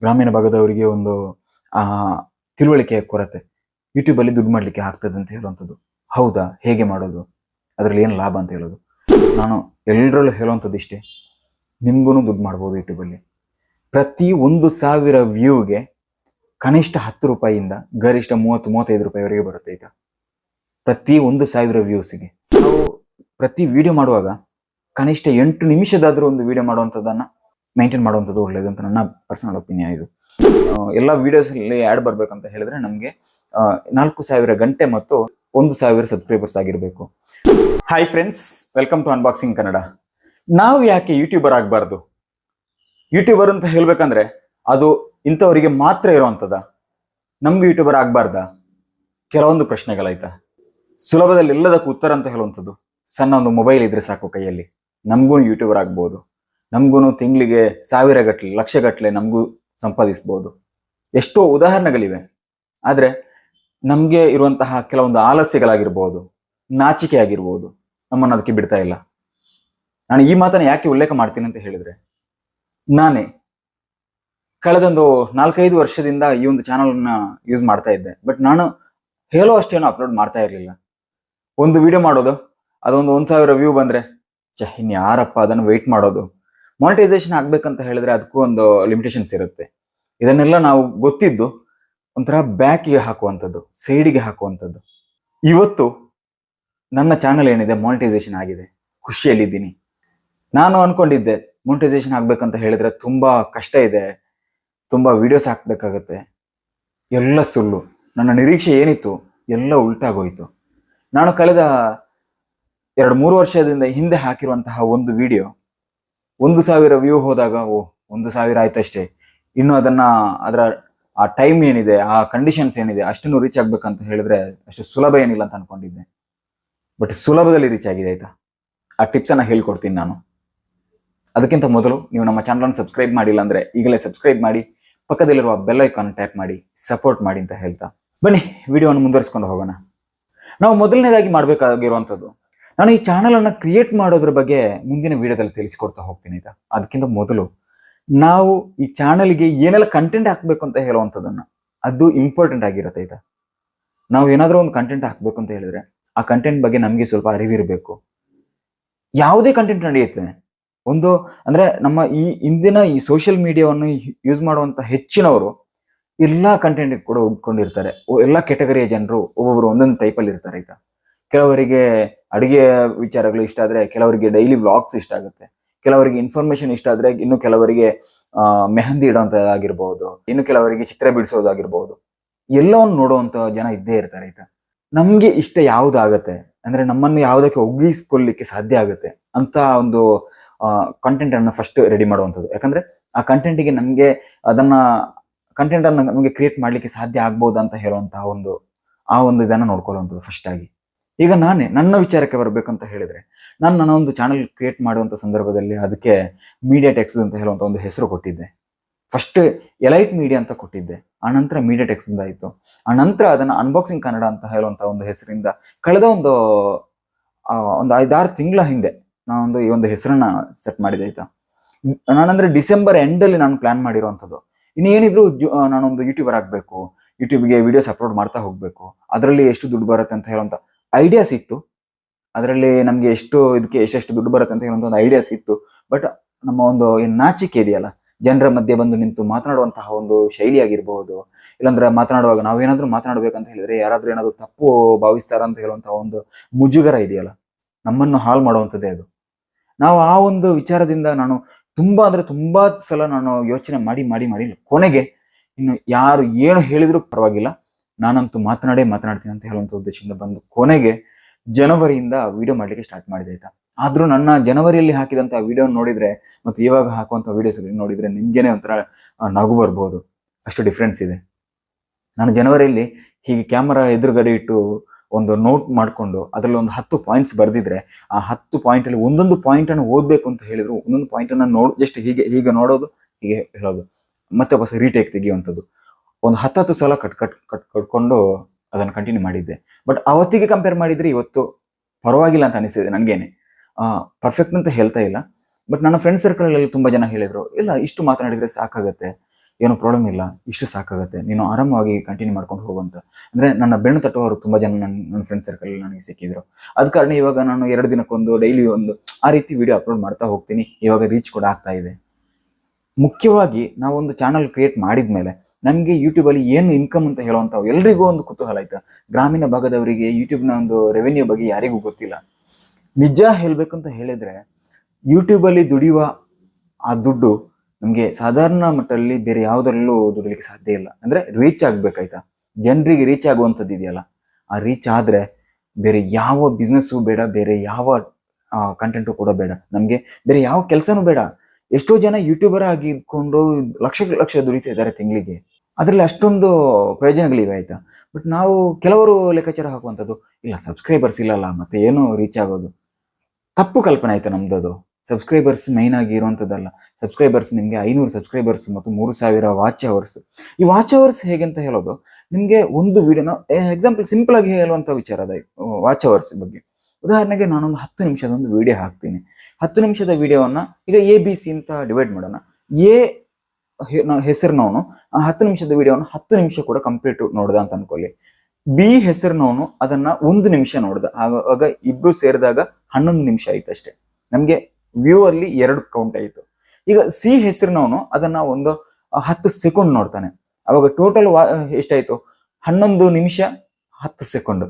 ಗ್ರಾಮೀಣ ಭಾಗದವರಿಗೆ ಒಂದು, ಆ, ತಿಳುವಳಿಕೆಯ ಕೊರತೆ. ಯೂಟ್ಯೂಬ್ ಅಲ್ಲಿ ದುಡ್ಡು ಮಾಡ್ಲಿಕ್ಕೆ ಆಗ್ತದೆ ಅಂತ ಹೇಳುವಂಥದ್ದು. ಹೌದಾ? ಹೇಗೆ ಮಾಡೋದು? ಅದರಲ್ಲಿ ಏನು ಲಾಭ ಅಂತ ಹೇಳೋದು? ನಾನು ಎಲ್ಲರಲ್ಲೂ ಹೇಳುವಂಥದ್ದು ಇಷ್ಟೇ. ನಿಮ್ಗೂ ದುಡ್ಡು ಮಾಡ್ಬೋದು ಯೂಟ್ಯೂಬಲ್ಲಿ ಪ್ರತಿ ಒಂದು ಸಾವಿರ ವ್ಯೂಗೆ ಕನಿಷ್ಠ ಹತ್ತು ರೂಪಾಯಿಯಿಂದ ಗರಿಷ್ಠ ಮೂವತ್ತು, ಮೂವತ್ತೈದು ರೂಪಾಯಿವರೆಗೆ ಬರುತ್ತೆ ಈಗ. ಪ್ರತಿ ಒಂದು ಸಾವಿರ ವ್ಯೂಸಿಗೆ ನಾವು ಪ್ರತಿ ವಿಡಿಯೋ ಮಾಡುವಾಗ ಕನಿಷ್ಠ ಎಂಟು ನಿಮಿಷದಾದರೂ ಒಂದು ವಿಡಿಯೋ ಮಾಡುವಂಥದ್ದನ್ನ ಮೇಂಟೈನ್ ಮಾಡುವಂಥದ್ದು ಒಳ್ಳೇದು ಅಂತ ನನ್ನ ಪರ್ಸನಲ್ ಒಪಿನಿಯನ್ ಇದು. ಎಲ್ಲ ವಿಡಿಯೋಸ್ ಅಲ್ಲಿ ಬರಬೇಕಂತ ಬರ್ಬೇಕಂತ ಹೇಳಿದ್ರೆ ನಮಗೆ ನಾಲ್ಕು ಸಾವಿರ ಗಂಟೆ ಮತ್ತು ಒಂದು ಸಾವಿರ ಸಬ್ಸ್ಕ್ರೈಬರ್ಸ್ ಆಗಿರಬೇಕು. Hi friends welcome to unboxing Kannada ನಾವು ಯಾಕೆ ಯೂಟ್ಯೂಬರ್ ಆಗಬಾರ್ದು? ಯೂಟ್ಯೂಬರ್ ಅಂತ ಹೇಳ್ಬೇಕಂದ್ರೆ ಅದು ಇಂಥವರಿಗೆ ಮಾತ್ರ ಇರುವಂಥದ್ದ ನಮ್ಗೆ ಯೂಟ್ಯೂಬರ್ ಆಗಬಾರ್ದ? ಕೆಲವೊಂದು ಪ್ರಶ್ನೆಗಳಾಯ್ತಾ. ಸುಲಭದಲ್ಲಿ ಎಲ್ಲದಕ್ಕೂ ಉತ್ತರ ಅಂತ ಹೇಳುವಂಥದ್ದು. ಸಣ್ಣ ಒಂದು ಮೊಬೈಲ್ ಇದ್ರೆ ಸಾಕು ಕೈಯಲ್ಲಿ. ನಮಗೂ ಯೂಟ್ಯೂಬರ್ ಆಗ್ಬೋದು. ನಮಗೂ ತಿಂಗಳಿಗೆ ಸಾವಿರ ಗಟ್ಟಲೆ ಲಕ್ಷ ಗಟ್ಟಲೆ ನಮಗೂ ಸಂಪಾದಿಸ್ಬೋದು. ಎಷ್ಟೋ ಉದಾಹರಣೆಗಳಿವೆ. ಆದರೆ ನಮಗೆ ಇರುವಂತಹ ಕೆಲವೊಂದು ಆಲಸ್ಯಗಳಾಗಿರ್ಬೋದು ನಾಚಿಕೆ ಆಗಿರ್ಬೋದು ನಮ್ಮನ್ನು ಅದಕ್ಕೆ ಬಿಡ್ತಾ ಇಲ್ಲ. ನಾನು ಈ ಮಾತನ್ನು ಯಾಕೆ ಉಲ್ಲೇಖ ಮಾಡ್ತೀನಿ ಅಂತ ಹೇಳಿದ್ರೆ, ನಾನೇ ಕಳೆದೊಂದು ನಾಲ್ಕೈದು ವರ್ಷದಿಂದ ಈ ಒಂದು ಚಾನಲನ್ನು ಯೂಸ್ ಮಾಡ್ತಾ ಇದ್ದೆ. ಬಟ್ ನಾನು ಹೇಳೋ ಅಷ್ಟೇನು ಅಪ್ಲೋಡ್ ಮಾಡ್ತಾ ಇರಲಿಲ್ಲ. ಒಂದು ವಿಡಿಯೋ ಮಾಡೋದು, ಅದೊಂದು ಒಂದು ಸಾವಿರ ವ್ಯೂ ಬಂದರೆ, ಛ ಇನ್ ಯಾರಪ್ಪ ಅದನ್ನು ವೆಯ್ಟ್ ಮಾಡೋದು. ಮಾನಿಟೈಸೇಷನ್ ಆಗ್ಬೇಕಂತ ಹೇಳಿದ್ರೆ ಅದಕ್ಕೂ ಒಂದು ಲಿಮಿಟೇಷನ್ಸ್ ಇರುತ್ತೆ. ಇದನ್ನೆಲ್ಲ ನಾವು ಗೊತ್ತಿದ್ದು ಒಂಥರ ಬ್ಯಾಕಿಗೆ ಹಾಕುವಂಥದ್ದು, ಸೈಡಿಗೆ ಹಾಕುವಂಥದ್ದು. ಇವತ್ತು ನನ್ನ ಚಾನಲ್ ಏನಿದೆ ಮಾನಿಟೈಸೇಷನ್ ಆಗಿದೆ. ಖುಷಿಯಲ್ಲಿದ್ದೀನಿ. ನಾನು ಅನ್ಕೊಂಡಿದ್ದೆ ಮಾನಿಟೈಸೇಷನ್ ಆಗ್ಬೇಕಂತ ಹೇಳಿದ್ರೆ ತುಂಬಾ ಕಷ್ಟ ಇದೆ. ತುಂಬಾ ವಿಡಿಯೋಸ್ ಹಾಕ್ಬೇಕಾಗತ್ತೆ. ಎಲ್ಲ ಸುಳ್ಳು. ನನ್ನ ನಿರೀಕ್ಷೆ ಏನಿತ್ತು, ಎಲ್ಲ ಉಲ್ಟಾಗೋಯ್ತು. ನಾನು ಕಳೆದ ಎರಡು ಮೂರು ವರ್ಷದಿಂದ ಹಿಂದೆ ಹಾಕಿರುವಂತಹ ಒಂದು ವಿಡಿಯೋ ಒಂದು ಸಾವಿರ ವ್ಯೂ ಹೋದಾಗ, ಓ, ಒಂದು ಸಾವಿರ ಆಯ್ತಷ್ಟೇ. ಇನ್ನು ಅದನ್ನ ಅದರ ಆ ಟೈಮ್ ಏನಿದೆ, ಆ ಕಂಡೀಷನ್ಸ್ ಏನಿದೆ, ಅಷ್ಟನ್ನು ರೀಚ್ ಆಗ್ಬೇಕಂತ ಹೇಳಿದ್ರೆ ಅಷ್ಟು ಸುಲಭ ಏನಿಲ್ಲ ಅಂತ ಅನ್ಕೊಂಡಿದ್ದೆ. ಬಟ್ ಸುಲಭದಲ್ಲಿ ರೀಚ್ ಆಗಿದೆ, ಆಯ್ತಾ? ಆ ಟಿಪ್ಸ್ ಅನ್ನ ಹೇಳ್ಕೊಡ್ತೀನಿ ನಾನು. ಅದಕ್ಕಿಂತ ಮೊದಲು ನೀವು ನಮ್ಮ ಚಾನಲ್ ಸಬ್ಸ್ಕ್ರೈಬ್ ಮಾಡಿಲ್ಲ ಅಂದ್ರೆ ಈಗಲೇ ಸಬ್ಸ್ಕ್ರೈಬ್ ಮಾಡಿ, ಪಕ್ಕದಲ್ಲಿರುವ ಬೆಲ್ ಐಕಾನ್ ಟ್ಯಾಪ್ ಮಾಡಿ ಸಪೋರ್ಟ್ ಮಾಡಿ ಅಂತ ಹೇಳ್ತಾ. ಬನ್ನಿ ವಿಡಿಯೋವನ್ನು ಮುಂದುವರಿಸ್ಕೊಂಡು ಹೋಗೋಣ. ನಾವು ಮೊದಲನೇದಾಗಿ ಮಾಡಬೇಕಾಗಿರುವಂಥದ್ದು ನಾನು ಈ ಚಾನಲನ್ನು ಕ್ರಿಯೇಟ್ ಮಾಡೋದ್ರ ಬಗ್ಗೆ ಮುಂದಿನ ವಿಡಿಯೋದಲ್ಲಿ ತಿಳಿಸ್ಕೊಡ್ತಾ ಹೋಗ್ತೀನಿ ಈಗ ಅದಕ್ಕಿಂತ ಮೊದಲು ನಾವು ಈ ಚಾನಲ್ಗೆ ಏನೆಲ್ಲ ಕಂಟೆಂಟ್ ಹಾಕ್ಬೇಕು ಅಂತ ಹೇಳುವಂಥದ್ದನ್ನು ಅದು ಇಂಪಾರ್ಟೆಂಟ್ ಆಗಿರುತ್ತೆ ಈಗ ನಾವು ಏನಾದರೂ ಒಂದು ಕಂಟೆಂಟ್ ಹಾಕ್ಬೇಕು ಅಂತ ಹೇಳಿದ್ರೆ ಆ ಕಂಟೆಂಟ್ ಬಗ್ಗೆ ನಮಗೆ ಸ್ವಲ್ಪ ಅರಿವಿರಬೇಕು. ಯಾವುದೇ ಕಂಟೆಂಟ್ ನಡೆಯುತ್ತೆ, ಒಂದು ಅಂದ್ರೆ ನಮ್ಮ ಈ ಇಂದಿನ ಈ ಸೋಷಿಯಲ್ ಮೀಡಿಯಾವನ್ನು ಯೂಸ್ ಮಾಡುವಂತ ಹೆಚ್ಚಿನವರು ಎಲ್ಲಾ ಕಂಟೆಂಟ್ ಕೂಡ ಒಗ್ಕೊಂಡಿರ್ತಾರೆ. ಎಲ್ಲ ಕೆಟಗರಿಯ ಜನರು ಒಬ್ಬೊಬ್ಬರು ಒಂದೊಂದು ಟೈಪ್ ಅಲ್ಲಿ ಇರ್ತಾರೆ ಆಯ್ತಾ? ಕೆಲವರಿಗೆ ಅಡುಗೆ ವಿಚಾರಗಳು ಇಷ್ಟ ಆದ್ರೆ ಕೆಲವರಿಗೆ ಡೈಲಿ ವ್ಲಾಗ್ಸ್ ಇಷ್ಟ ಆಗುತ್ತೆ. ಕೆಲವರಿಗೆ ಇನ್ಫಾರ್ಮೇಶನ್ ಇಷ್ಟ ಆದ್ರೆ ಇನ್ನು ಕೆಲವರಿಗೆ ಮೆಹಂದಿ ಇಡೋವಂಥದ್ದಾಗಿರ್ಬೋದು ಇನ್ನು ಕೆಲವರಿಗೆ ಚಿತ್ರ ಬಿಡಿಸೋದಾಗಿರ್ಬೋದು. ಎಲ್ಲವನ್ನು ನೋಡುವಂತ ಜನ ಇದ್ದೇ ಇರ್ತಾರೆ ಆಯ್ತಾ ನಮಗೆ ಇಷ್ಟ ಯಾವುದಾಗತ್ತೆ? ಅಂದ್ರೆ ನಮ್ಮನ್ನು ಯಾವುದಕ್ಕೆ ಒಗ್ಗಿಸ್ಕೊಳ್ಳಿಕ್ಕೆ ಸಾಧ್ಯ ಆಗುತ್ತೆ? ಅಂತ ಒಂದು ಕಂಟೆಂಟ್ ಅನ್ನು ಫಸ್ಟ್ ರೆಡಿ ಮಾಡುವಂಥದ್ದು. ಯಾಕಂದ್ರೆ ಆ ಕಂಟೆಂಟಿಗೆ ನಮಗೆ ಅದನ್ನ ಕಂಟೆಂಟ್ ಅನ್ನು ನಮಗೆ ಕ್ರಿಯೇಟ್ ಮಾಡ್ಲಿಕ್ಕೆ ಸಾಧ್ಯ ಆಗ್ಬೋದು ಅಂತ ಹೇಳುವಂತಹ ಒಂದು, ಆ ಒಂದು ಇದನ್ನ ನೋಡ್ಕೊಳ್ಳುವಂಥದ್ದು ಫಸ್ಟ್ ಆಗಿ. ಈಗ ನಾನೇ ನನ್ನ ವಿಚಾರಕ್ಕೆ ಬರಬೇಕಂತ ಹೇಳಿದ್ರೆ ನಾನು ನನ್ನ ಒಂದು ಚಾನಲ್ ಕ್ರಿಯೇಟ್ ಮಾಡುವಂತ ಸಂದರ್ಭದಲ್ಲಿ ಅದಕ್ಕೆ ಮೀಡಿಯಾ ಟೆಕ್ಸ್ ಅಂತ ಹೇಳುವಂತ ಒಂದು ಹೆಸರು ಕೊಟ್ಟಿದ್ದೆ. ಫಸ್ಟ್ ಎಲೈಟ್ ಮೀಡಿಯಾ ಅಂತ ಕೊಟ್ಟಿದ್ದೆ. ಆನಂತರ ಮೀಡಿಯಾ ಟೆಕ್ಸ್ ಆಯಿತು. ಆನಂತರ ಅದನ್ನ ಅನ್ಬಾಕ್ಸಿಂಗ್ ಕನ್ನಡ ಅಂತ ಹೇಳುವಂತ ಒಂದು ಹೆಸರಿಂದ ಕಳೆದ ಒಂದು ಆ, ಒಂದು ಐದಾರು ತಿಂಗಳ ಹಿಂದೆ ನಾನೊಂದು ಈ ಒಂದು ಹೆಸರನ್ನ ಸೆಟ್ ಮಾಡಿದೆ ಆಯ್ತಾ. ನಾನಂದ್ರೆ ಡಿಸೆಂಬರ್ ಎಂಡ್ ಅಲ್ಲಿ ನಾನು ಪ್ಲಾನ್ ಮಾಡಿರುವಂಥದ್ದು. ಇನ್ನು ಏನಿದ್ರು ಜು- ಆ, ನಾನೊಂದು ಯೂಟ್ಯೂಬರ್ ಆಗಬೇಕು. ಯೂಟ್ಯೂಬ್ಗೆ ವಿಡಿಯೋಸ್ ಅಪ್ಲೋಡ್ ಮಾಡ್ತಾ ಹೋಗಬೇಕು. ಅದರಲ್ಲಿ ಎಷ್ಟು ದುಡ್ಡು ಬರುತ್ತೆ ಅಂತ ಹೇಳುವಂತ ಐಡಿಯಾಸ್ ಇತ್ತು. ಅದರಲ್ಲಿ ನಮ್ಗೆ ಎಷ್ಟು ಇದಕ್ಕೆ ಎಷ್ಟೆಷ್ಟು ದುಡ್ಡು ಬರುತ್ತೆ ಅಂತ ಒಂದು ಐಡಿಯಾಸ್ ಇತ್ತು. ಬಟ್ ನಮ್ಮ ಒಂದು ಏನು ನಾಚಿಕೆ ಇದೆಯಲ್ಲ, ಜನರ ಮಧ್ಯೆ ಬಂದು ನಿಂತು ಮಾತನಾಡುವಂತಹ ಒಂದು ಶೈಲಿ ಆಗಿರಬಹುದು ಇಲ್ಲಾಂದ್ರೆ ಮಾತನಾಡುವಾಗ ನಾವೇನಾದ್ರೂ ಮಾತನಾಡ್ಬೇಕಂತ ಹೇಳಿದ್ರೆ ಯಾರಾದ್ರೂ ಏನಾದ್ರು ತಪ್ಪು ಭಾವಿಸ್ತಾರ ಅಂತ ಹೇಳುವಂತಹ ಒಂದು ಮುಜುಗರ ಇದೆಯಲ್ಲ, ನಮ್ಮನ್ನು ಹಾಳು ಮಾಡುವಂಥದ್ದೇ ಅದು. ನಾವು ಆ ಒಂದು ವಿಚಾರದಿಂದ ನಾನು ತುಂಬಾ ಅಂದ್ರೆ ತುಂಬಾ ಸಲ ನಾನು ಯೋಚನೆ ಮಾಡಿ ಮಾಡಿ ಮಾಡಿ ಕೊನೆಗೆ ಇನ್ನು ಯಾರು ಏನು ಹೇಳಿದ್ರು ಪರವಾಗಿಲ್ಲ. ನಾನಂತೂ ಮಾತನಾಡೇ ಮಾತನಾಡ್ತೀನಿ ಅಂತ ಹೇಳುವಂತ ಉದ್ದೇಶದಿಂದ ಬಂದು ಕೊನೆಗೆ ಜನವರಿಯಿಂದ ವಿಡಿಯೋ ಮಾಡ್ಲಿಕ್ಕೆ ಸ್ಟಾರ್ಟ್ ಮಾಡಿದೆ ಆಯ್ತಾ. ಆದ್ರೂ ನನ್ನ ಜನವರಿಯಲ್ಲಿ ಹಾಕಿದಂತ ವಿಡಿಯೋ ನೋಡಿದ್ರೆ ಮತ್ತು ಇವಾಗ ಹಾಕುವಂತ ವಿಡಿಯೋಸ್ ನೋಡಿದ್ರೆ ನಿಮ್ಗೇನೆ ಒಂಥರ ನಗು ಬರ್ಬೋದು. ಅಷ್ಟು ಡಿಫ್ರೆನ್ಸ್ ಇದೆ. ನಾನು ಜನವರಿಯಲ್ಲಿ ಹೀಗೆ ಕ್ಯಾಮರಾ ಎದುರುಗಡೆ ಇಟ್ಟು ಒಂದು ನೋಟ್ ಮಾಡಿಕೊಂಡು ಅದರಲ್ಲಿ ಒಂದು ಹತ್ತು ಪಾಯಿಂಟ್ಸ್ ಬರೆದಿದ್ರೆ ಆ ಹತ್ತು ಪಾಯಿಂಟ್ ಅಲ್ಲಿ ಒಂದೊಂದು ಪಾಯಿಂಟ್ ಅನ್ನು ಓದ್ಬೇಕು ಅಂತ ಹೇಳಿದ್ರು, ಒಂದೊಂದು ಪಾಯಿಂಟ್ ಅನ್ನ ನೋಡ್ ಜಸ್ಟ್ ಹೀಗೆ ಹೀಗೆ ನೋಡೋದು, ಹೀಗೆ ಹೇಳೋದು. ಮತ್ತೆ ಹೊಸ ರೀಟೇಕ್ ತೆಗೆಯುವಂಥದ್ದು. ಒಂದು ಹತ್ತತ್ತು ಸಲ ಕಟ್ ಕಟ್ ಕಟ್ ಕಟ್ಕೊಂಡು ಅದನ್ನು ಕಂಟಿನ್ಯೂ ಮಾಡಿದ್ದೆ. ಬಟ್ ಅವತ್ತಿಗೆ ಕಂಪೇರ್ ಮಾಡಿದರೆ ಇವತ್ತು ಪರವಾಗಿಲ್ಲ ಅಂತ ಅನಿಸಿದೆ ನನಗೇನೆ. ಪರ್ಫೆಕ್ಟ್ ಅಂತ ಹೇಳ್ತಾ ಇಲ್ಲ. ಬಟ್ ನನ್ನ ಫ್ರೆಂಡ್ ಸರ್ಕಲಲ್ಲಿ ತುಂಬ ಜನ ಹೇಳಿದರು, ಇಲ್ಲ, ಇಷ್ಟು ಮಾತನಾಡಿದರೆ ಸಾಕಾಗತ್ತೆ. ಏನು ಪ್ರಾಬ್ಲಮ್ ಇಲ್ಲ. ಇಷ್ಟು ಸಾಕಾಗುತ್ತೆ. ನೀನು ಆರಾಮವಾಗಿ ಕಂಟಿನ್ಯೂ ಮಾಡ್ಕೊಂಡು ಹೋಗುವಂತ ಅಂದರೆ ನನ್ನ ಬೆಣ್ಣು ತಟ್ಟುವವರು ತುಂಬ ಜನ ನನ್ನ ನನ್ನ ಫ್ರೆಂಡ್ ಸರ್ಕಲ್ ನನಗೆ ಸಿಕ್ಕಿದ್ರು. ಅದ ಕಾರಣ ಇವಾಗ ನಾನು ಎರಡು ದಿನಕ್ಕೊಂದು ಡೈಲಿ ಒಂದು ಆ ರೀತಿ ವಿಡಿಯೋ ಅಪ್ಲೋಡ್ ಮಾಡ್ತಾ ಹೋಗ್ತೀನಿ. ಇವಾಗ ರೀಚ್ ಕೂಡ ಆಗ್ತಾ ಇದೆ. ಮುಖ್ಯವಾಗಿ ನಾವೊಂದು ಚಾನಲ್ ಕ್ರಿಯೇಟ್ ಮಾಡಿದ್ಮೇಲೆ ನಮಗೆ ಯೂಟ್ಯೂಬಲ್ಲಿ ಏನು ಇನ್ಕಮ್ ಅಂತ ಹೇಳುವಂತ ಎಲ್ರಿಗೂ ಒಂದು ಕುತೂಹಲ ಆಯ್ತು. ಗ್ರಾಮೀಣ ಭಾಗದವರಿಗೆ ಯೂಟ್ಯೂಬ್ನ ಒಂದು ರೆವೆನ್ಯೂ ಬಗ್ಗೆ ಯಾರಿಗೂ ಗೊತ್ತಿಲ್ಲ. ನಿಜ ಹೇಳ್ಬೇಕು ಅಂತ ಹೇಳಿದ್ರೆ ಯೂಟ್ಯೂಬಲ್ಲಿ ದುಡಿಯುವ ಆ ದುಡ್ಡು ನಮಗೆ ಸಾಧಾರಣ ಮಟ್ಟದಲ್ಲಿ ಬೇರೆ ಯಾವುದರಲ್ಲೂ ದುಡಿಲಿಕ್ಕೆ ಸಾಧ್ಯ ಇಲ್ಲ. ಅಂದ್ರೆ ರೀಚ್ ಆಗ್ಬೇಕಾಯ್ತಾ? ಜನರಿಗೆ ರೀಚ್ ಆಗುವಂಥದ್ದು ಇದೆಯಲ್ಲ. ಆ ರೀಚ್ ಆದ್ರೆ ಬೇರೆ ಯಾವ ಬಿಸ್ನೆಸ್ಸು ಬೇಡ, ಬೇರೆ ಯಾವ ಕಂಟೆಂಟು ಕೂಡ ಬೇಡ. ನಮಗೆ ಬೇರೆ ಯಾವ ಕೆಲಸನೂ ಬೇಡ. ಎಷ್ಟೋ ಜನ ಯೂಟ್ಯೂಬರ್ ಆಗಿಕೊಂಡು ಲಕ್ಷ ಲಕ್ಷ ದುಡಿತಾ ಇದ್ದಾರೆ ತಿಂಗಳಿಗೆ. ಅದರಲ್ಲಿ ಅಷ್ಟೊಂದು ಪ್ರಯೋಜನಗಳಿವೆ ಆಯ್ತಾ? ಬಟ್ ನಾವು ಕೆಲವರು ಲೆಕ್ಕಾಚಾರ ಹಾಕುವಂಥದ್ದು, ಇಲ್ಲ ಸಬ್ಸ್ಕ್ರೈಬರ್ಸ್ ಇಲ್ಲಲ್ಲ, ಮತ್ತೆ ಏನು ರೀಚ್ ಆಗೋದು. ತಪ್ಪು ಕಲ್ಪನೆ ಆಯ್ತಾ ಅದು ಸಬ್ಸ್ಕ್ರೈಬರ್ಸ್ ಮೈನ್ ಆಗಿ ಇರುವಂಥದ್ದಲ್ಲ. ಸಬ್ಸ್ಕ್ರೈಬರ್ಸ್ ನಿಮಗೆ ಐನೂರು ಸಬ್ಸ್ಕ್ರೈಬರ್ಸ್ ಮತ್ತು ಮೂರು ಸಾವಿರ ವಾಚ್ ಅವರ್ಸ್ ಈ ವಾಚ್ ಅವರ್ಸ್ ಹೇಗೆ ಅಂತ ಹೇಳೋದು? ನಿಮಗೆ ಒಂದು ವಿಡಿಯೋನ ಎಕ್ಸಾಂಪಲ್ ಸಿಂಪಲ್ ಆಗಿ ಹೇಳುವಂಥ ವಿಚಾರ ಅದ ವಾಚ್ ಅವರ್ಸ್ ಬಗ್ಗೆ. ಉದಾಹರಣೆಗೆ ನಾನೊಂದು ಹತ್ತು ನಿಮಿಷದ ಒಂದು ವಿಡಿಯೋ ಹಾಕ್ತೀನಿ. ಹತ್ತು ನಿಮಿಷದ ವಿಡಿಯೋವನ್ನ ಈಗ ಎ ಬಿ ಸಿ ಅಂತ ಡಿವೈಡ್ ಮಾಡೋಣ. ಎ ಹೆಸರಿನವನು, ಆ ಹತ್ತು ನಿಮಿಷದ ವಿಡಿಯೋನ ಹತ್ತು ನಿಮಿಷ ಕೂಡ ಕಂಪ್ಲೀಟ್ ನೋಡ್ದ ಅಂತ ಅನ್ಕೊಳ್ಳಿ. ಬಿ ಹೆಸರಿನವನು ಅದನ್ನ ಒಂದು ನಿಮಿಷ ನೋಡ್ದ. ಆಗ ಇಬ್ರು ಸೇರಿದಾಗ ಹನ್ನೊಂದು ನಿಮಿಷ ಆಯ್ತು ಅಷ್ಟೇ. ನಮ್ಗೆ ವ್ಯೂ ಅಲ್ಲಿ ಎರಡು ಕೌಂಟ್ ಆಯ್ತು. ಈಗ ಸಿ ಹೆಸರಿನವನು ಅದನ್ನ ಒಂದು ಹತ್ತು ಸೆಕೆಂಡ್ ನೋಡ್ತಾನೆ. ಅವಾಗ ಟೋಟಲ್ ಎಷ್ಟಾಯ್ತು? ಹನ್ನೊಂದು ನಿಮಿಷ ಹತ್ತು ಸೆಕೆಂಡ್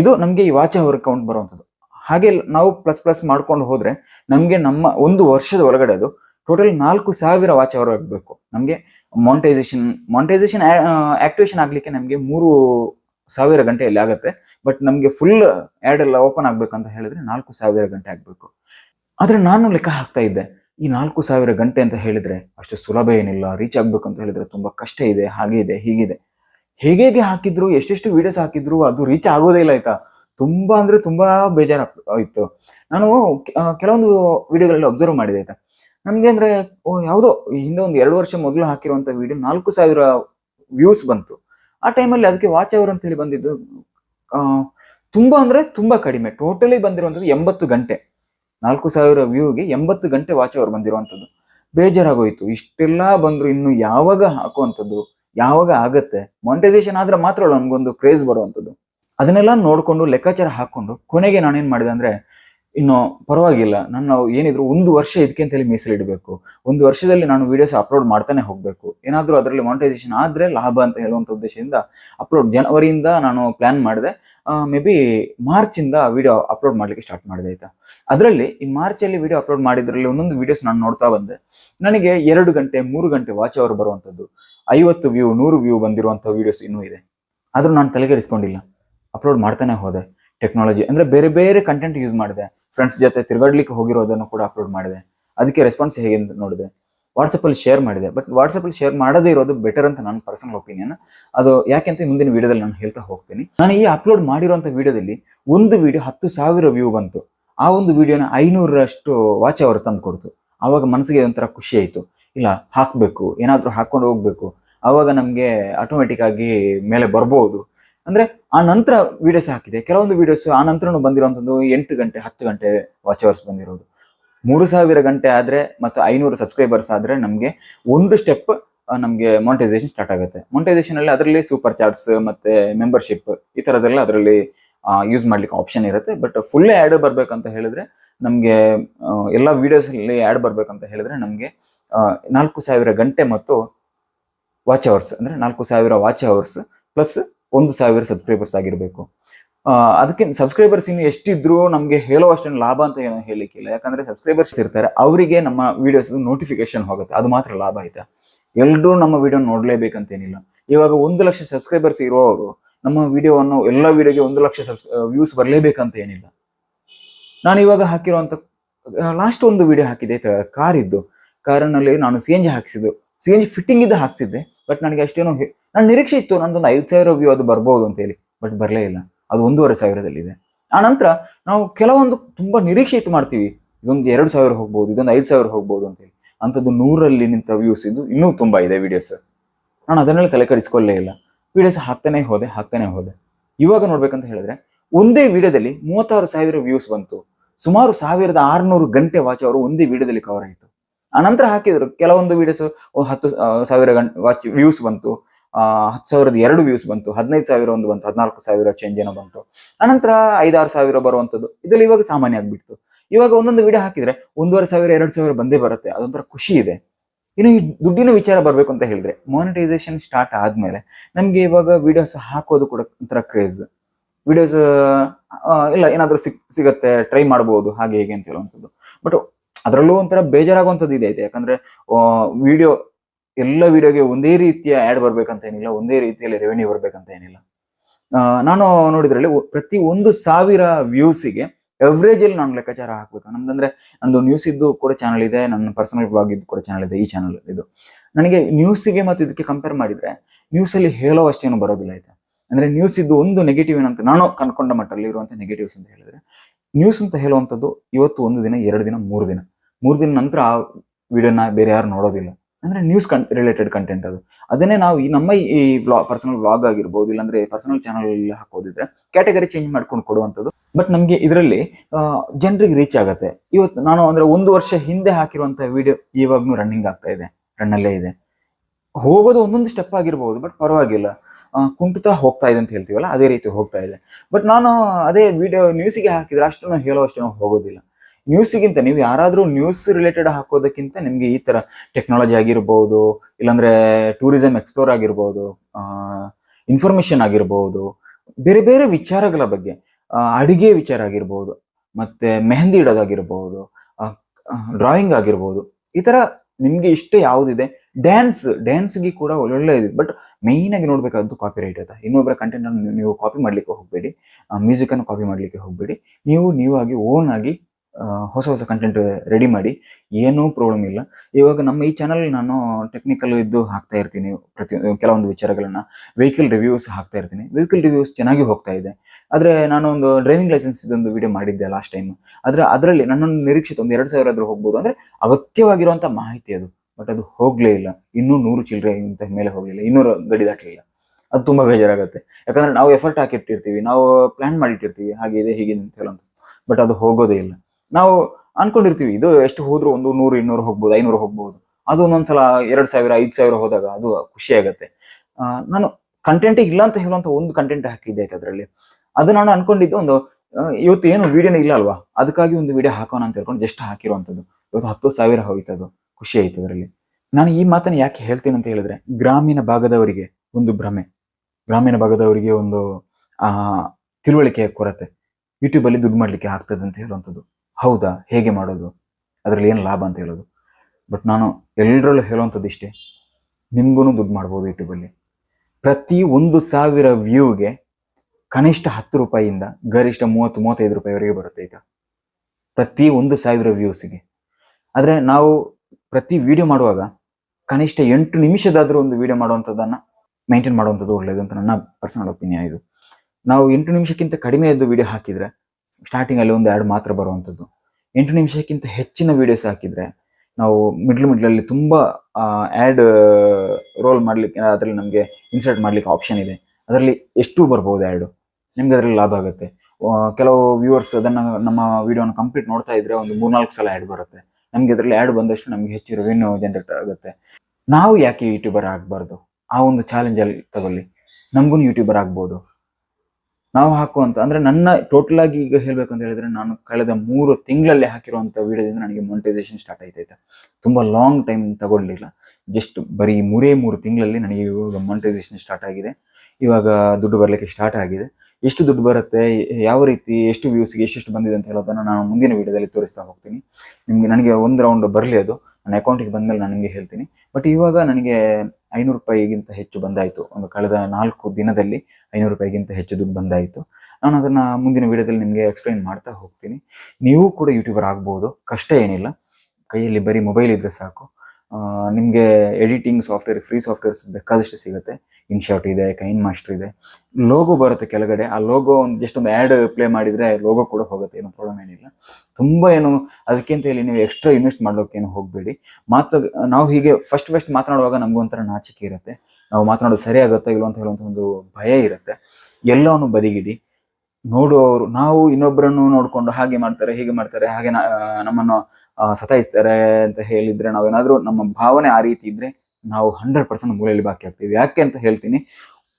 ಇದು ನಮಗೆ ಈ ವಾಚ್ ಅವರ್ ಕೌಂಟ್ ಬರುವಂಥದ್ದು. ಹಾಗೆ ನಾವು ಪ್ಲಸ್ ಪ್ಲಸ್ ಮಾಡ್ಕೊಂಡು ಹೋದ್ರೆ ನಮಗೆ ನಮ್ಮ ಒಂದು ವರ್ಷದ ಒಳಗಡೆ ಅದು ಟೋಟಲ್ ನಾಲ್ಕು ಸಾವಿರ ವಾಚ್ ಅವರ್ ಆಗಬೇಕು ನಮಗೆ ಮಾನಿಟೈಸೇಷನ್ ಮಾನಿಟೈಸೇಷನ್ ಆಕ್ಟಿವೇಶನ್ ಆಗಲಿಕ್ಕೆ ನಮಗೆ ಮೂರು ಸಾವಿರ ಗಂಟೆಯಲ್ಲಿ ಆಗುತ್ತೆ. ಬಟ್ ನಮಗೆ ಫುಲ್ ಆ್ಯಡ್ ಎಲ್ಲ ಓಪನ್ ಆಗ್ಬೇಕಂತ ಹೇಳಿದ್ರೆ ನಾಲ್ಕು ಸಾವಿರ ಗಂಟೆ ಆಗಬೇಕು. ಆದರೆ ನಾನು ಲೆಕ್ಕ ಹಾಕ್ತಾ ಇದ್ದೆ. ಈ ನಾಲ್ಕು ಸಾವಿರ ಗಂಟೆ ಅಂತ ಹೇಳಿದ್ರೆ ಅಷ್ಟು ಸುಲಭ ಏನಿಲ್ಲ ರೀಚ್ ಆಗಬೇಕು ಅಂತ ಹೇಳಿದ್ರೆ ತುಂಬಾ ಕಷ್ಟ ಇದೆ, ಹಾಗೆ ಇದೆ ಹೀಗಿದೆ ಹೇಗೆ ಹಾಕಿದ್ರು, ಎಷ್ಟೆಷ್ಟು ವಿಡಿಯೋಸ್ ಹಾಕಿದ್ರು ಅದು ರೀಚ್ ಆಗೋದೇ ಇಲ್ಲ ಆಯ್ತಾ. ತುಂಬಾ ಅಂದ್ರೆ ತುಂಬಾ ಬೇಜಾರಾಗ್ತು ನಾನು ಕೆಲವೊಂದು ವಿಡಿಯೋಗಳಲ್ಲಿ ಅಬ್ಸರ್ವ್ ಮಾಡಿದೆ ಆಯ್ತಾ. ನಮ್ಗೆ ಅಂದ್ರೆ ಯಾವುದೋ ಹಿಂದೆ ಒಂದು ಎರಡು ವರ್ಷ ಮೊದಲು ಹಾಕಿರುವಂತ ವಿಡಿಯೋ ನಾಲ್ಕು ಸಾವಿರ ವ್ಯೂಸ್ ಬಂತು. ಆ ಟೈಮಲ್ಲಿ ಅದಕ್ಕೆ ವಾಚ್ ಅವರ್ ಅಂತ ಹೇಳಿ ಬಂದಿದ್ದು ತುಂಬಾ ಅಂದ್ರೆ ತುಂಬಾ ಕಡಿಮೆ. ಟೋಟಲಿ ಬಂದಿರುವಂತದ್ದು ಎಂಬತ್ತು ಗಂಟೆ. ನಾಲ್ಕು ಸಾವಿರ ವ್ಯೂಗೆ ಎಂಬತ್ತು ಗಂಟೆ ವಾಚ್ ಅವರ್ ಬಂದಿರುವಂತದ್ದು ಬೇಜಾರಾಗೋಯ್ತು. ಇಷ್ಟೆಲ್ಲ ಬಂದ್ರು ಇನ್ನು ಯಾವಾಗ ಹಾಕುವಂಥದ್ದು? ಯಾವಾಗ ಆಗುತ್ತೆ? ಮಾನಿಟೈಸೇಷನ್ ಆದ್ರೆ ಮಾತ್ರ ನಮ್ಗೊಂದು ಕ್ರೇಜ್ ಬರುವಂಥದ್ದು. ಅದನ್ನೆಲ್ಲ ನೋಡ್ಕೊಂಡು, ಲೆಕ್ಕಾಚಾರ ಹಾಕೊಂಡು ಕೊನೆಗೆ ನಾನೇನ್ ಮಾಡಿದೆ ಅಂದ್ರೆ, ಇನ್ನು ಪರವಾಗಿಲ್ಲ ನಾನು ಏನಿದ್ರು ಒಂದು ವರ್ಷ ಇದಕ್ಕೆ ಅಂತ ಹೇಳಿ ಮೀಸಲಿಡಬೇಕು ಒಂದು ವರ್ಷದಲ್ಲಿ ನಾನು ವಿಡಿಯೋಸ್ ಅಪ್ಲೋಡ್ ಮಾಡ್ತಾನೆ ಹೋಗ್ಬೇಕು. ಏನಾದ್ರೂ ಅದರಲ್ಲಿ ಮಾನಿಟೈಸೇಷನ್ ಆದ್ರೆ ಲಾಭ ಅಂತ ಹೇಳುವಂತ ಉದ್ದೇಶದಿಂದ ಅಪ್ಲೋಡ್ ಜನವರಿಯಿಂದ ನಾನು ಪ್ಲಾನ್ ಮಾಡಿದೆ. ಮೇ ಬಿ ಮಾರ್ಚ್ ಇಂದ ವಿಡಿಯೋ ಅಪ್ಲೋಡ್ ಮಾಡ್ಲಿಕ್ಕೆ ಸ್ಟಾರ್ಟ್ ಮಾಡಿದೆ, ಆಯ್ತಾ? ಅದರಲ್ಲಿ ಈ ಮಾರ್ಚ್ ಅಲ್ಲಿ ವಿಡಿಯೋ ಅಪ್ಲೋಡ್ ಮಾಡಿದ್ರಲ್ಲಿ ಒಂದೊಂದು ವಿಡಿಯೋಸ್ ನಾನು ನೋಡ್ತಾ ಬಂದೆ. ನನಗೆ ಎರಡು ಗಂಟೆ, ಮೂರು ಗಂಟೆ ವಾಚ್ ಅವರ್ ಬರುವಂತದ್ದು ಐವತ್ತು ವ್ಯೂ, ನೂರು ವ್ಯೂ ಬಂದಿರುವಂಥ ವೀಡಿಯೋಸ್ ಇನ್ನೂ ಇದೆ. ಆದರೂ ನಾನು ತಲೆಗೆಡಿಸ್ಕೊಂಡಿಲ್ಲ ಅಪ್ಲೋಡ್ ಮಾಡ್ತಾನೆ ಹೋದೆ ಟೆಕ್ನಾಲಜಿ ಅಂದರೆ ಬೇರೆ ಬೇರೆ ಕಂಟೆಂಟ್ ಯೂಸ್ ಮಾಡಿದೆ. ಫ್ರೆಂಡ್ಸ್ ಜೊತೆ ತಿರುಗಾಡ್ಲಿಕ್ಕೆ ಹೋಗಿರೋದನ್ನು ಕೂಡ ಅಪ್ಲೋಡ್ ಮಾಡಿದೆ. ಅದಕ್ಕೆ ರೆಸ್ಪಾನ್ಸ್ ಹೇಗೆ ನೋಡಿದೆ. ವಾಟ್ಸಪ್ಪಲ್ಲಿ ಶೇರ್ ಮಾಡಿದೆ. ಬಟ್ ವಾಟ್ಸಪ್ಪಲ್ಲಿ ಶೇರ್ ಮಾಡದೇ ಇರೋದು ಬೆಟರ್ ಅಂತ ನನ್ನ ಪರ್ಸನಲ್ ಒಪಿನಿಯನ್ ಅದು ಯಾಕೆಂತ ಮುಂದಿನ ವಿಡಿಯೋದಲ್ಲಿ ನಾನು ಹೇಳ್ತಾ ಹೋಗ್ತೀನಿ. ನಾನು ಈ ಅಪ್ಲೋಡ್ ಮಾಡಿರೋಂಥ ವಿಡಿಯೋದಲ್ಲಿ ಒಂದು ವಿಡಿಯೋ ಹತ್ತು ಸಾವಿರ ವ್ಯೂ ಬಂತು. ಆ ಒಂದು ವಿಡಿಯೋನ ಐನೂರರಷ್ಟು ವಾಚ್ ಅವರು ತಂದು ಕೊಡ್ತು. ಆವಾಗ ಮನಸ್ಸಿಗೆ ಒಂಥರ ಖುಷಿ ಆಯ್ತು. ಇಲ್ಲ, ಹಾಕಬೇಕು. ಏನಾದರೂ ಹಾಕ್ಕೊಂಡು ಹೋಗ್ಬೇಕು. ಆವಾಗ ನಮಗೆ ಆಟೋಮೆಟಿಕ್ ಆಗಿ ಮೇಲೆ ಬರ್ಬೋದು. ಅಂದ್ರೆ ಆ ನಂತರ ವೀಡಿಯೋಸ್ ಹಾಕಿದೆ. ಕೆಲವೊಂದು ವಿಡಿಯೋಸ್ ಆ ನಂತರನೂ ಬಂದಿರುವಂತದ್ದು ಎಂಟು ಗಂಟೆ, ಹತ್ತು ಗಂಟೆ ವಾಚ್ ಅವರ್ಸ್ ಬಂದಿರೋದು. ಮೂರು ಸಾವಿರ ಗಂಟೆ ಆದ್ರೆ ಮತ್ತು ಐನೂರು ಸಬ್ಸ್ಕ್ರೈಬರ್ಸ್ ಆದ್ರೆ ನಮಗೆ ಒಂದು ಸ್ಟೆಪ್ ನಮಗೆ ಮಾನಿಟೈಸೇಷನ್ ಸ್ಟಾರ್ಟ್ ಆಗುತ್ತೆ. ಮಾನಿಟೈಸೇಷನ್ ಅಲ್ಲಿ ಅದರಲ್ಲಿ ಸೂಪರ್ ಚಾಟ್ಸ್ ಮತ್ತೆ ಮೆಂಬರ್ಶಿಪ್ ಈ ಥರದ್ದೆಲ್ಲ ಅದರಲ್ಲಿ ಯೂಸ್ ಮಾಡ್ಲಿಕ್ಕೆ ಆಪ್ಷನ್ ಇರುತ್ತೆ. ಬಟ್ ಫುಲ್ ಆ್ಯಡ್ ಬರಬೇಕಂತ ಹೇಳಿದ್ರೆ ನಮಗೆ ಎಲ್ಲ ವಿಡಿಯೋಸ್ ಅಲ್ಲಿ ಆ್ಯಡ್ ಬರಬೇಕಂತ ಹೇಳಿದ್ರೆ ನಮಗೆ ನಾಲ್ಕು ಸಾವಿರ ಗಂಟೆ ಮತ್ತು ವಾಚ್ ಅವರ್ಸ್ ಅಂದ್ರೆ ನಾಲ್ಕು ಸಾವಿರ ವಾಚ್ ಅವರ್ಸ್ ಪ್ಲಸ್ ಒಂದು ಸಾವಿರ ಸಬ್ಸ್ಕ್ರೈಬರ್ಸ್ ಆಗಿರಬೇಕು. ಅದಕ್ಕೆ ಸಬ್ಸ್ಕ್ರೈಬರ್ಸ್ ಇನ್ನು ಎಷ್ಟಿದ್ರು ನಮಗೆ ಹೇಳೋ ಅಷ್ಟೇನು ಲಾಭ ಅಂತ ಏನೋ ಹೇಳಿಕ್ಕಿಲ್ಲ ಯಾಕಂದ್ರೆ ಸಬ್ಸ್ಕ್ರೈಬರ್ಸ್ ಇರ್ತಾರೆ, ಅವರಿಗೆ ನಮ್ಮ ವೀಡಿಯೋಸ್ ನೋಟಿಫಿಕೇಶನ್ ಹೋಗುತ್ತೆ, ಅದು ಮಾತ್ರ ಲಾಭ ಆಯ್ತಾ? ಎಲ್ಲರೂ ನಮ್ಮ ವಿಡಿಯೋ ನೋಡಲೇಬೇಕಂತೇನಿಲ್ಲ. ಇವಾಗ ಒಂದು ಲಕ್ಷ ಸಬ್ಸ್ಕ್ರೈಬರ್ಸ್ ಇರೋರು ನಮ್ಮ ವೀಡಿಯೋವನ್ನು ಎಲ್ಲ ವಿಡಿಯೋಗೆ ಒಂದು ಲಕ್ಷ ಸಬ್ಸ್ ವ್ಯೂಸ್ ಬರಲೇಬೇಕಂತ ಏನಿಲ್ಲ ನಾನು ಇವಾಗ ಹಾಕಿರುವಂತ ಲಾಸ್ಟ್ ಒಂದು ವಿಡಿಯೋ ಹಾಕಿದೆ ಕಾರ್ ಇದ್ದು. ಕಾರಿನಲ್ಲಿ ನಾನು ಸಿ ಎನ್ ಜಿ ಹಾಕಿಸಿದ್ದು. ಸಿ ಎನ್ ಜಿ ಫಿಟ್ಟಿಂಗ್ ಇದ್ದ ಹಾಕ್ಸಿದ್ದೆ ಬಟ್ ನನಗೆ ಅಷ್ಟೇನೋ ನಾನು ನಿರೀಕ್ಷೆ ಇತ್ತು, ನಂದೊಂದು ಐದು ಸಾವಿರ ವ್ಯೂ ಅದು ಬರ್ಬೋದು ಅಂತ ಹೇಳಿ ಬಟ್ ಬರಲೇ ಇಲ್ಲ. ಅದು ಒಂದೂವರೆ ಸಾವಿರದಲ್ಲಿದೆ. ಆ ನಂತರ ನಾವು ಕೆಲವೊಂದು ತುಂಬ ನಿರೀಕ್ಷೆ ಇಟ್ಟು ಮಾಡ್ತೀವಿ. ಇದೊಂದು ಎರಡು ಸಾವಿರ ಹೋಗ್ಬೋದು, ಇದೊಂದು ಐದು ಸಾವಿರ ಹೋಗ್ಬೋದು ಅಂತ ಹೇಳಿ. ಅಂಥದ್ದು ನೂರಲ್ಲಿ ನಿಂತ ವ್ಯೂಸ್ ಇದು ಇನ್ನೂ ತುಂಬ ಇದೆ ವಿಡಿಯೋಸ್ ನಾನು ಅದನ್ನೆಲ್ಲ ತಲೆ ಕಡಿಸ್ಕೊಳ್ಳೇ ಇಲ್ಲ. ವಿಡಿಯೋಸ್ ಹಾಕ್ತಾನೆ ಹೋದೆ ಹಾಕ್ತಾನೆ ಹೋದೆ. ಇವಾಗ ನೋಡ್ಬೇಕಂತ ಹೇಳಿದ್ರೆ ಒಂದೇ ವಿಡಿಯೋದಲ್ಲಿ ಮೂವತ್ತಾರು ಸಾವಿರ ವ್ಯೂಸ್ ಬಂತು. ಸುಮಾರು ಸಾವಿರದ ಆರುನೂರು ಗಂಟೆ ವಾಚ್ ಅವರು ಒಂದೇ ವಿಡಿಯೋದಲ್ಲಿ ಕವರ್ ಆಯಿತು. ಆನಂತರ ಹಾಕಿದ್ರು, ಕೆಲವೊಂದು ವಿಡಿಯೋಸ್ ಹತ್ತು ಸಾವಿರ ಗಂಟೆ ವಾಚ್ ವ್ಯೂಸ್ ಬಂತು. ಹತ್ತು ಸಾವಿರದ ಎರಡು ವ್ಯೂಸ್ ಬಂತು, ಹದಿನೈದು ಸಾವಿರ ಒಂದು ಬಂತು, ಹದಿನಾಲ್ಕು ಸಾವಿರ ಚೇಂಜ್ ಏನೋ ಬಂತು. ಆನಂತರ ಐದಾರು ಸಾವಿರ ಬರುವಂಥದ್ದು. ಇದರಲ್ಲಿ ಇವಾಗ ಸಾಮಾನ್ಯ ಆಗಿಬಿಡ್ತು. ಇವಾಗ ಒಂದೊಂದು ವಿಡಿಯೋ ಹಾಕಿದ್ರೆ ಒಂದೂವರೆ ಸಾವಿರ, ಎರಡು ಸಾವಿರ ಬಂದೇ ಬರುತ್ತೆ. ಅದೊಂಥರ ಖುಷಿ ಇದೆ. ಇನ್ನು ಈ ದುಡ್ಡಿನ ವಿಚಾರ ಬರಬೇಕು ಅಂತ ಹೇಳಿದ್ರೆ ಮಾನಿಟೈಸೇಷನ್ ಸ್ಟಾರ್ಟ್ ಆದ್ಮೇಲೆ ನಮಗೆ ಇವಾಗ ವಿಡಿಯೋಸ್ ಹಾಕೋದು ಕೂಡ ಒಂಥರ ಕ್ರೇಜ್ ವಿಡಿಯೋಸ್ ಇಲ್ಲ, ಏನಾದ್ರೂ ಸಿಕ್, ಸಿಗತ್ತೆ ಟ್ರೈ ಮಾಡ್ಬೋದು, ಹಾಗೆ ಹೇಗೆ ಅಂತ ಹೇಳುವಂಥದ್ದು. ಬಟ್ ಅದರಲ್ಲೂ ಒಂಥರ ಬೇಜಾರಾಗುವಂಥದ್ದು ಇದೆ ಯಾಕಂದ್ರೆ ವಿಡಿಯೋ ಎಲ್ಲ ವಿಡಿಯೋಗೆ ಒಂದೇ ರೀತಿಯ ಆ್ಯಡ್ ಬರಬೇಕಂತ ಏನಿಲ್ಲ, ಒಂದೇ ರೀತಿಯಲ್ಲಿ ರೆವೆನ್ಯೂ ಬರ್ಬೇಕಂತ ಏನಿಲ್ಲ. ನಾನು ನೋಡಿದ್ರಲ್ಲಿ ಪ್ರತಿ ಒಂದು ಸಾವಿರ ವ್ಯೂಸಿಗೆ ಎವ್ರೇಜ್ ಅಲ್ಲಿ ನಾನು ಲೆಕ್ಕಾಚಾರ ಹಾಕ್ಬೇಕು. ನಮ್ದಂದ್ರೆ, ನಂದು ನ್ಯೂಸ್ ಇದ್ದು ಕೂಡ ಚಾನಲ್ ಇದೆ, ನನ್ನ ಪರ್ಸನಲ್ ಬ್ಲಾಗ್ ಇದ್ದು ಕೂಡ ಚಾನಲ್ ಇದೆ, ಈ ಚಾನಲ್ ಇದು. ನನಗೆ ನ್ಯೂಸ್ಗೆ ಮತ್ತು ಇದಕ್ಕೆ ಕಂಪೇರ್ ಮಾಡಿದ್ರೆ ನ್ಯೂಸಲ್ಲಿ ಹೇಳೋ ಅಷ್ಟೇನು ಬರೋದಿಲ್ಲ ಆಯ್ತಾ. ಅಂದ್ರೆ ನ್ಯೂಸ್ ಇದ್ದು ಒಂದು ನೆಗೆಟಿವ್ ಏನಂತ ನಾನು ಕನ್ಕೊಂಡ ಮಟ್ಟಲ್ಲಿ ಇರುವಂತ ನೆಗೆಟಿವ್ಸ್ ಅಂತ ಹೇಳಿದ್ರೆ ನ್ಯೂಸ್ ಅಂತ ಹೇಳುವಂಥದ್ದು ಇವತ್ತು ಒಂದು ದಿನ, ಎರಡು ದಿನ, ಮೂರು ದಿನ. ಮೂರು ದಿನ ನಂತರ ಆ ವಿಡಿಯೋನ ಬೇರೆ ಯಾರು ನೋಡೋದಿಲ್ಲ. ಅಂದ್ರೆ ನ್ಯೂಸ್ ಕನ್ ರಿಲೇಟೆಡ್ ಕಂಟೆಂಟ್ ಅದು. ಅದನ್ನೇ ನಾವು ಈ ನಮ್ಮ ಈ ವ್ಲಾ ಪರ್ಸನಲ್ ವ್ಲಾಗ್ ಆಗಿರ್ಬೋದು, ಇಲ್ಲಾಂದ್ರೆ ಪರ್ಸನಲ್ ಚಾನಲ್ ಹಾಕೋದಿದ್ರೆ ಕ್ಯಾಟಗರಿ ಚೇಂಜ್ ಮಾಡ್ಕೊಂಡು ಕೊಡುವಂಥದ್ದು. ಬಟ್ ನಮಗೆ ಇದರಲ್ಲಿ ಜನರಿಗೆ ರೀಚ್ ಆಗುತ್ತೆ. ಇವತ್ತು ನಾನು ಅಂದ್ರೆ ಒಂದು ವರ್ಷ ಹಿಂದೆ ಹಾಕಿರುವಂತಹ ವಿಡಿಯೋ ಇವಾಗ್ನು ರನ್ನಿಂಗ್ ಆಗ್ತಾ ಇದೆ. ರನ್ನಲ್ಲೇ ಇದೆ. ಹೋಗೋದು ಒಂದೊಂದು ಸ್ಟೆಪ್ ಆಗಿರ್ಬೋದು ಬಟ್ ಪರವಾಗಿಲ್ಲ. ಕುಂಟುತ್ತಾ ಹೋಗ್ತಾ ಇದೆ ಅಂತ ಹೇಳ್ತೀವಲ್ಲ, ಅದೇ ರೀತಿ ಹೋಗ್ತಾ ಇದೆ. ಬಟ್ ನಾನು ಅದೇ ವಿಡಿಯೋ ನ್ಯೂಸಿಗೆ ಹಾಕಿದ್ರೆ ಅಷ್ಟನ್ನು ಹೇಳೋ ಅಷ್ಟೇನೋ ಹೋಗೋದಿಲ್ಲ. ನ್ಯೂಸಿಗಿಂತ ನೀವು ಯಾರಾದರೂ ನ್ಯೂಸ್ ರಿಲೇಟೆಡ್ ಹಾಕೋದಕ್ಕಿಂತ ನಿಮಗೆ ಈ ಥರ ಟೆಕ್ನಾಲಜಿ ಆಗಿರ್ಬೋದು, ಇಲ್ಲಾಂದ್ರೆ ಟೂರಿಸಂ ಎಕ್ಸ್ಪ್ಲೋರ್ ಆಗಿರ್ಬೋದು ಇನ್ಫಾರ್ಮೇಷನ್ ಆಗಿರ್ಬೋದು, ಬೇರೆ ಬೇರೆ ವಿಚಾರಗಳ ಬಗ್ಗೆ ಅಡಿಗೆ ವಿಚಾರ ಆಗಿರ್ಬೋದು, ಮತ್ತೆ ಮೆಹಂದಿ ಇಡೋದಾಗಿರ್ಬೋದು ಡ್ರಾಯಿಂಗ್ ಆಗಿರ್ಬೋದು, ಈ ಥರ ನಿಮಗೆ ಇಷ್ಟ ಯಾವುದಿದೆ? ಡ್ಯಾನ್ಸ್ ಡ್ಯಾನ್ಸ್ಗೆ ಕೂಡ ಒಳ್ಳೊಳ್ಳೆ ಇದೆ. ಬಟ್ ಮೇಯ್ನ್ ಆಗಿ ನೋಡ್ಬೇಕಾದ್ದು ಕಾಪಿ ರೈಟ್ ಆಯ್ತಾ ಇನ್ನೊಬ್ಬರ ಕಂಟೆಂಟ್ ಅನ್ನು ನೀವು ಕಾಪಿ ಮಾಡ್ಲಿಕ್ಕೆ ಹೋಗಬೇಡಿ. ಮ್ಯೂಸಿಕ್ ಅನ್ನು ಕಾಪಿ ಮಾಡ್ಲಿಕ್ಕೆ ಹೋಗಬೇಡಿ. ನೀವು ನೀವಾಗಿ ಓನ್ ಆಗಿ ಹೊಸ ಹೊಸ ಕಂಟೆಂಟ್ ರೆಡಿ ಮಾಡಿ. ಏನೂ ಪ್ರಾಬ್ಲಮ್ ಇಲ್ಲ. ಇವಾಗ ನಮ್ಮ ಈ ಚಾನಲ್ ನಾನು ಟೆಕ್ನಿಕಲ್ ಇದ್ದು ಹಾಕ್ತಾ ಇರ್ತೀನಿ. ಪ್ರತಿ, ಕೆಲವೊಂದು ವಿಚಾರಗಳನ್ನ. ವೆಹಿಕಲ್ ರಿವ್ಯೂಸ್ ಹಾಕ್ತಾ ಇರ್ತೀನಿ. ವೆಹಿಕಲ್ ರಿವ್ಯೂಸ್ ಚೆನ್ನಾಗಿ ಹೋಗ್ತಾ ಇದೆ. ಆದ್ರೆ ನಾನು ಒಂದು ಡ್ರೈವಿಂಗ್ ಲೈಸೆನ್ಸ್ ಇದೊಂದು ವಿಡಿಯೋ ಮಾಡಿದ್ದೆ ಲಾಸ್ಟ್ ಟೈಮ್ ಆದ್ರೆ ಅದರಲ್ಲಿ ನನ್ನನ್ನು ನಿರೀಕ್ಷಿತ ಒಂದು ಎರಡು ಸಾವಿರ ಆದ್ರೂ ಹೋಗ್ಬೋದು. ಅಂದ್ರೆ ಅಗತ್ಯವಾಗಿರುವಂತ ಮಾಹಿತಿ ಅದು. ಬಟ್ ಅದು ಹೋಗ್ಲೇ ಇಲ್ಲ. ಇನ್ನೂ ನೂರು ಚಿಲ್ಲರೆ ಇಂತ ಮೇಲೆ ಹೋಗ್ಲಿಲ್ಲ. ಇನ್ನೂರು ಗಡಿ ದಾಟಲಿಲ್ಲ. ಅದು ತುಂಬಾ ಬೇಜಾರಾಗುತ್ತೆ. ಯಾಕಂದ್ರೆ ನಾವು ಎಫರ್ಟ್ ಹಾಕಿಟ್ಟಿರ್ತೀವಿ. ನಾವು ಪ್ಲಾನ್ ಮಾಡಿಟ್ಟಿರ್ತೀವಿ. ಹಾಗೆ ಇದೆ, ಹೀಗೆ ಅಂತ ಹೇಳೋದು ಬಟ್ ಅದು ಹೋಗೋದೇ ಇಲ್ಲ. ನಾವು ಅನ್ಕೊಂಡಿರ್ತೀವಿ, ಇದು ಎಷ್ಟು ಹೋದ್ರು ಒಂದು ನೂರು, ಇನ್ನೂರು ಹೋಗ್ಬೋದು, ಐನೂರು ಹೋಗ್ಬೋದು. ಅದು ಒಂದೊಂದ್ಸಲ ಎರಡ್ ಸಾವಿರ, ಐದು ಸಾವಿರ ಹೋದಾಗ ಅದು ಖುಷಿ ಆಗುತ್ತೆ. ನಾನು ಕಂಟೆಂಟ್ ಇಲ್ಲ ಅಂತ ಹೇಳುವಂತ ಒಂದು ಕಂಟೆಂಟ್ ಹಾಕಿದ್ದೆ ಆಯ್ತು ಅದರಲ್ಲಿ. ಅದು ನಾನು ಅನ್ಕೊಂಡಿದ್ದು ಒಂದು ಇವತ್ತು ಏನು ವಿಡಿಯೋನೇ ಇಲ್ಲ ಅಲ್ವಾ? ಅದಕ್ಕಾಗಿ ಒಂದು ವಿಡಿಯೋ ಹಾಕೋಣ ಅಂತ ಹೇಳ್ಕೊಂಡು ಜಸ್ಟ್ ಹಾಕಿರುವಂಥದ್ದು. ಇವತ್ತು ಹತ್ತು ಸಾವಿರ ಹೋಯ್ತು ಅದು ಖುಷಿ ಆಯ್ತು ಅದರಲ್ಲಿ. ನಾನು ಈ ಮಾತನ್ನ ಯಾಕೆ ಹೇಳ್ತೀನಿ ಅಂತ ಹೇಳಿದ್ರೆ, ಗ್ರಾಮೀಣ ಭಾಗದವರಿಗೆ ಒಂದು ಭ್ರಮೆ. ಗ್ರಾಮೀಣ ಭಾಗದವರಿಗೆ ಒಂದು, ಆ ತಿಳುವಳಿಕೆಯ ಕೊರತೆ. ಯೂಟ್ಯೂಬ್ ಅಲ್ಲಿ ದುಡ್ಡು ಮಾಡಲಿಕ್ಕೆ ಆಗ್ತದೆ ಅಂತ ಹೇಳುವಂಥದ್ದು. ಹೌದಾ? ಹೇಗೆ ಮಾಡೋದು? ಅದರಲ್ಲಿ ಏನು ಲಾಭ ಅಂತ ಹೇಳೋದು. ಬಟ್ ನಾನು ಎಲ್ಲರಲ್ಲೂ ಹೇಳುವಂಥದ್ದು ಇಷ್ಟೇ. ನಿಮ್ಗೂ ದುಡ್ಡು ಮಾಡ್ಬೋದು ಯೂಟ್ಯೂಬಲ್ಲಿ ಪ್ರತಿ ಒಂದು ಸಾವಿರ ವ್ಯೂಗೆ ಕನಿಷ್ಠ ಹತ್ತು ರೂಪಾಯಿಯಿಂದ ಗರಿಷ್ಠ ಮೂವತ್ತು, ಮೂವತ್ತೈದು ರೂಪಾಯಿವರೆಗೆ ಬರುತ್ತೆ ಈಗ. ಪ್ರತಿ ಒಂದು ಸಾವಿರ ವ್ಯೂಸಿಗೆ ಆದರೆ ನಾವು ಪ್ರತಿ ವಿಡಿಯೋ ಮಾಡುವಾಗ ಕನಿಷ್ಠ ಎಂಟು ನಿಮಿಷದಾದರೂ ಒಂದು ವಿಡಿಯೋ ಮಾಡುವಂಥದ್ದನ್ನು ಮೈಂಟೈನ್ ಮಾಡುವಂಥದ್ದು ಒಳ್ಳೆಯದು ಅಂತ ನನ್ನ ಪರ್ಸನಲ್ ಒಪಿನಿಯನ್ ಇದು. ನಾವು ಎಂಟು ನಿಮಿಷಕ್ಕಿಂತ ಕಡಿಮೆ ವಿಡಿಯೋ ಹಾಕಿದರೆ ಸ್ಟಾರ್ಟಿಂಗಲ್ಲಿ ಒಂದು ಎರಡು ಮಾತ್ರ ಬರುವಂಥದ್ದು. ಎಂಟು ನಿಮಿಷಕ್ಕಿಂತ ಹೆಚ್ಚಿನ ವಿಡಿಯೋಸ್ ಹಾಕಿದರೆ, ನಾವು ಮಿಡ್ಲ್ ಮಿಡ್ಲಲ್ಲಿ ತುಂಬ ಆ್ಯಡ್ ರೋಲ್ ಮಾಡ್ಲಿಕ್ಕೆ, ಅದರಲ್ಲಿ ನಮಗೆ ಇನ್ಸರ್ಟ್ ಮಾಡ್ಲಿಕ್ಕೆ ಆಪ್ಷನ್ ಇದೆ. ಅದರಲ್ಲಿ ಎಷ್ಟು ಬರ್ಬೋದು ಆ್ಯಡು ನಿಮಗೆ ಅದರಲ್ಲಿ ಲಾಭ ಆಗುತ್ತೆ. ಕೆಲವು ವ್ಯೂವರ್ಸ್ ಅದನ್ನು ನಮ್ಮ ವಿಡಿಯೋನ ಕಂಪ್ಲೀಟ್ ನೋಡ್ತಾ ಇದ್ರೆ ಒಂದು ಮೂರ್ನಾಲ್ಕು ಸಲ ಆ್ಯಡ್ ಬರುತ್ತೆ. ನಮ್ಗೆ ಅದರಲ್ಲಿ ಆ್ಯಡ್ ಬಂದಷ್ಟು ನಮಗೆ ಹೆಚ್ಚು ರೆವೆನ್ಯೂ ಜನರೇಟ್ ಆಗುತ್ತೆ. ನಾವು ಯಾಕೆ ಯೂಟ್ಯೂಬರ್ ಆಗಬಾರ್ದು? ಆ ಒಂದು ಚಾಲೆಂಜ್ ಅಲ್ಲಿ ತಗೊಳ್ಳಿ. ನಮಗೂ ಯೂಟ್ಯೂಬರ್ ಆಗ್ಬೋದು. ನಾವು ಹಾಕುವಂತ, ಅಂದ್ರೆ ನನ್ನ ಟೋಟಲ್ ಆಗಿ ಈಗ ಹೇಳ್ಬೇಕು ಅಂತ ಹೇಳಿದ್ರೆ ನಾನು ಕಳೆದ ಮೂರು ತಿಂಗಳಲ್ಲಿ ಹಾಕಿರುವಂಥ ವಿಡಿಯೋದಿಂದ ನನಗೆ ಮೊನಿಟೈಸೇಷನ್ ಸ್ಟಾರ್ಟ್ ಆಯ್ತೈತೆ. ತುಂಬಾ ಲಾಂಗ್ ಟೈಮ್ ತಗೊಳ್ಳಿಲ್ಲ. ಜಸ್ಟ್ ಬರೀ ಮೂರೇ ಮೂರು ತಿಂಗಳಲ್ಲಿ ನನಗೆ ಇವಾಗ ಮೊನಿಟೈಸೇಷನ್ ಸ್ಟಾರ್ಟ್ ಆಗಿದೆ. ಇವಾಗ ದುಡ್ಡು ಬರಲಿಕ್ಕೆ ಸ್ಟಾರ್ಟ್ ಆಗಿದೆ. ಎಷ್ಟು ದುಡ್ಡು ಬರುತ್ತೆ, ಯಾವ ರೀತಿ, ಎಷ್ಟು ವ್ಯೂಸ್ಗೆ ಎಷ್ಟೆಷ್ಟು ಬಂದಿದೆ ಅಂತ ಹೇಳೋದನ್ನು ನಾನು ಮುಂದಿನ ವಿಡಿಯೋದಲ್ಲಿ ತೋರಿಸ್ತಾ ಹೋಗ್ತೀನಿ. ನಿಮಗೆ ನನಗೆ ಒಂದು ರೌಂಡ್ ಬರಲಿ ಅದು. ನನ್ನ ಅಕೌಂಟಿಗೆ ಬಂದಮೇಲೆ ನಾನು ನಿಮಗೆ ಹೇಳ್ತೀನಿ. ಬಟ್ ಇವಾಗ ನನಗೆ ಐನೂರು ರೂಪಾಯಿಗಿಂತ ಹೆಚ್ಚು ಬಂದಾಯಿತು. ಒಂದು ಕಳೆದ ನಾಲ್ಕು ದಿನದಲ್ಲಿ ಐನೂರು ರೂಪಾಯಿಗಿಂತ ಹೆಚ್ಚು ದುಡ್ಡು ಬಂದಾಯಿತು. ನಾನು ಅದನ್ನು ಮುಂದಿನ ವಿಡಿಯೋದಲ್ಲಿ ನಿಮಗೆ ಎಕ್ಸ್ಪ್ಲೈನ್ ಮಾಡ್ತಾ ಹೋಗ್ತೀನಿ. ನೀವು ಕೂಡ ಯೂಟ್ಯೂಬರ್ ಆಗ್ಬೋದು. ಕಷ್ಟ ಏನಿಲ್ಲ. ಕೈಯಲ್ಲಿ ಬರೀ ಮೊಬೈಲ್ ಇದ್ದರೆ ಸಾಕು. ನಿಮ್ಗೆ ಎಡಿಟಿಂಗ್ ಸಾಫ್ಟ್ವೇರ್ ಫ್ರೀ ಸಾಫ್ಟ್ವೇರ್ಸ್ ಬೇಕಾದಷ್ಟು ಸಿಗುತ್ತೆ. ಇನ್ಶಾಟ್ ಇದೆ ಕೈನ್ ಮಾಸ್ಟರ್ ಇದೆ. ಲೋಗೋ ಬರುತ್ತೆ ಕೆಳಗಡೆ. ಆ ಲೋಗೋ ಒಂದು ಜಸ್ಟ್ ಒಂದು ಆ್ಯಡ್ ಪ್ಲೇ ಮಾಡಿದರೆ ಲೋಗೋ ಕೂಡ ಹೋಗುತ್ತೆ, ಏನು ಪ್ರಾಬ್ಲಮ್ ಏನಿಲ್ಲ. ತುಂಬ ಏನು ಅದಕ್ಕಿಂತ ಹೇಳಿ ನೀವು ಎಕ್ಸ್ಟ್ರಾ ಇನ್ವೆಸ್ಟ್ ಮಾಡೋಕ್ಕೇನು ಹೋಗಬೇಡಿ. ಮಾತು ನಾವು ಹೀಗೆ ಫಸ್ಟ್ ಫಸ್ಟ್ ಮಾತನಾಡುವಾಗ ನಮಗೂ ಒಂಥರ ನಾಚಿಕೆ ಇರುತ್ತೆ. ನಾವು ಮಾತನಾಡೋದು ಸರಿ ಆಗುತ್ತಾ ಇಲ್ಲ ಅಂತ ಹೇಳುವಂಥ ಒಂದು ಭಯ ಇರುತ್ತೆ. ಎಲ್ಲವನ್ನು ಬದಿಗಿಡಿ. ನೋಡುವವರು, ನಾವು ಇನ್ನೊಬ್ಬರನ್ನು ನೋಡಿಕೊಂಡು ಹಾಗೆ ಮಾಡ್ತಾರೆ, ಹೀಗೆ ಮಾಡ್ತಾರೆ, ಹಾಗೆ ನಮ್ಮನ್ನು ಸತಾಯಿಸ್ತಾರೆ ಅಂತ ಹೇಳಿದ್ರೆ ನಾವೇನಾದರೂ ನಮ್ಮ ಭಾವನೆ ಆ ರೀತಿ ಇದ್ರೆ ನಾವು ಹಂಡ್ರೆಡ್ ಪರ್ಸೆಂಟ್ ಮೂಲೆಯಲ್ಲಿ ಬಾಕಿ ಆಗ್ತೀವಿ. ಯಾಕೆ ಅಂತ ಹೇಳ್ತೀನಿ,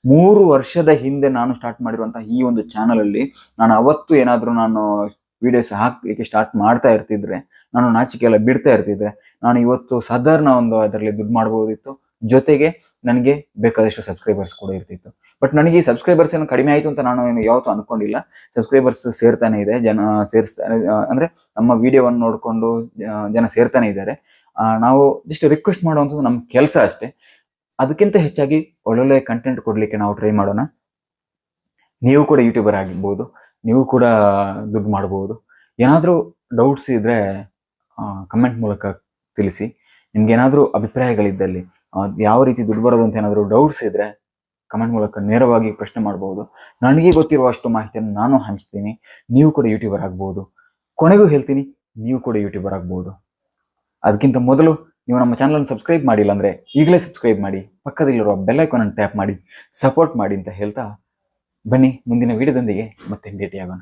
ಮೂರು ವರ್ಷದ ಹಿಂದೆ ನಾನು ಸ್ಟಾರ್ಟ್ ಮಾಡಿರುವಂತಹ ಈ ಒಂದು ಚಾನಲ್ ಅಲ್ಲಿ ನಾನು ಅವತ್ತು ಏನಾದರೂ ನಾನು ವಿಡಿಯೋಸ್ ಹಾಕ್ಲಿಕ್ಕೆ ಸ್ಟಾರ್ಟ್ ಮಾಡ್ತಾ ಇರ್ತಿದ್ರೆ, ನಾನು ನಾಚಿಕೆ ಎಲ್ಲ ಬಿಡ್ತಾ ಇರ್ತಿದ್ರೆ, ನಾನು ಇವತ್ತು ಸಾಧಾರಣ ಒಂದು ಅದರಲ್ಲಿ ದುಡ್ಡು ಮಾಡ್ಬೋದಿತ್ತು. ಜೊತೆಗೆ ನನಗೆ ಬೇಕಾದಷ್ಟು ಸಬ್ಸ್ಕ್ರೈಬರ್ಸ್ ಕೂಡ ಇರ್ತಿತ್ತು. ಬಟ್ ನನಗೆ ಈ ಸಬ್ಸ್ಕ್ರೈಬರ್ಸ್ ಏನು ಕಡಿಮೆ ಆಯಿತು ಅಂತ ನಾನು ಏನು ಯಾವತ್ತೂ ಅನ್ಕೊಂಡಿಲ್ಲ. ಸಬ್ಸ್ಕ್ರೈಬರ್ಸ್ ಸೇರ್ತಾನೆ ಇದೆ, ಜನ ಸೇರಿಸ್ತಾನೆ ಅಂದರೆ ನಮ್ಮ ವಿಡಿಯೋವನ್ನು ನೋಡಿಕೊಂಡು ಜನ ಸೇರ್ತಾನೆ ಇದ್ದಾರೆ. ನಾವು ಜಸ್ಟ್ ರಿಕ್ವೆಸ್ಟ್ ಮಾಡುವಂಥದ್ದು ನಮ್ಮ ಕೆಲಸ ಅಷ್ಟೇ. ಅದಕ್ಕಿಂತ ಹೆಚ್ಚಾಗಿ ಒಳ್ಳೊಳ್ಳೆ ಕಂಟೆಂಟ್ ಕೊಡಲಿಕ್ಕೆ ನಾವು ಟ್ರೈ ಮಾಡೋಣ. ನೀವು ಕೂಡ ಯೂಟ್ಯೂಬರ್ ಆಗಿರ್ಬೋದು, ನೀವು ಕೂಡ ದುಡ್ಡು ಮಾಡ್ಬೋದು. ಏನಾದರೂ ಡೌಟ್ಸ್ ಇದ್ರೆ ಕಮೆಂಟ್ ಮೂಲಕ ತಿಳಿಸಿ. ನಿಮ್ಗೆ ಏನಾದರೂ ಅಭಿಪ್ರಾಯಗಳಿದ್ದಲ್ಲಿ ಯಾವ ರೀತಿ ದುಡ್ಡು ಬರೋದು ಅಂತ ಏನಾದರೂ ಡೌಟ್ಸ್ ಇದ್ರೆ ಕಮೆಂಟ್ ಮೂಲಕ ನೇರವಾಗಿ ಪ್ರಶ್ನೆ ಮಾಡಬಹುದು. ನನಗೆ ಗೊತ್ತಿರುವಷ್ಟು ಮಾಹಿತಿಯನ್ನು ನಾನು ಹಂಚ್ತೀನಿ. ನೀವು ಕೂಡ ಯೂಟ್ಯೂಬರ್ ಆಗ್ಬೋದು ಕೊನೆಗೂ ಹೇಳ್ತೀನಿ, ನೀವು ಕೂಡ ಯೂಟ್ಯೂಬರ್ ಆಗ್ಬೋದು ಅದಕ್ಕಿಂತ ಮೊದಲು ನೀವು ನಮ್ಮ ಚಾನಲನ್ನು ಸಬ್ಸ್ಕ್ರೈಬ್ ಮಾಡಿಲ್ಲ ಅಂದ್ರೆ ಈಗಲೇ ಸಬ್ಸ್ಕ್ರೈಬ್ ಮಾಡಿ, ಪಕ್ಕದಲ್ಲಿರುವ ಅನ್ನು ಟ್ಯಾಪ್ ಮಾಡಿ ಸಪೋರ್ಟ್ ಮಾಡಿ ಅಂತ ಹೇಳ್ತಾ ಬನ್ನಿ ಮುಂದಿನ ವಿಡಿಯೋದೊಂದಿಗೆ ಮತ್ತೆ ಭೇಟಿಯಾಗೋಣ.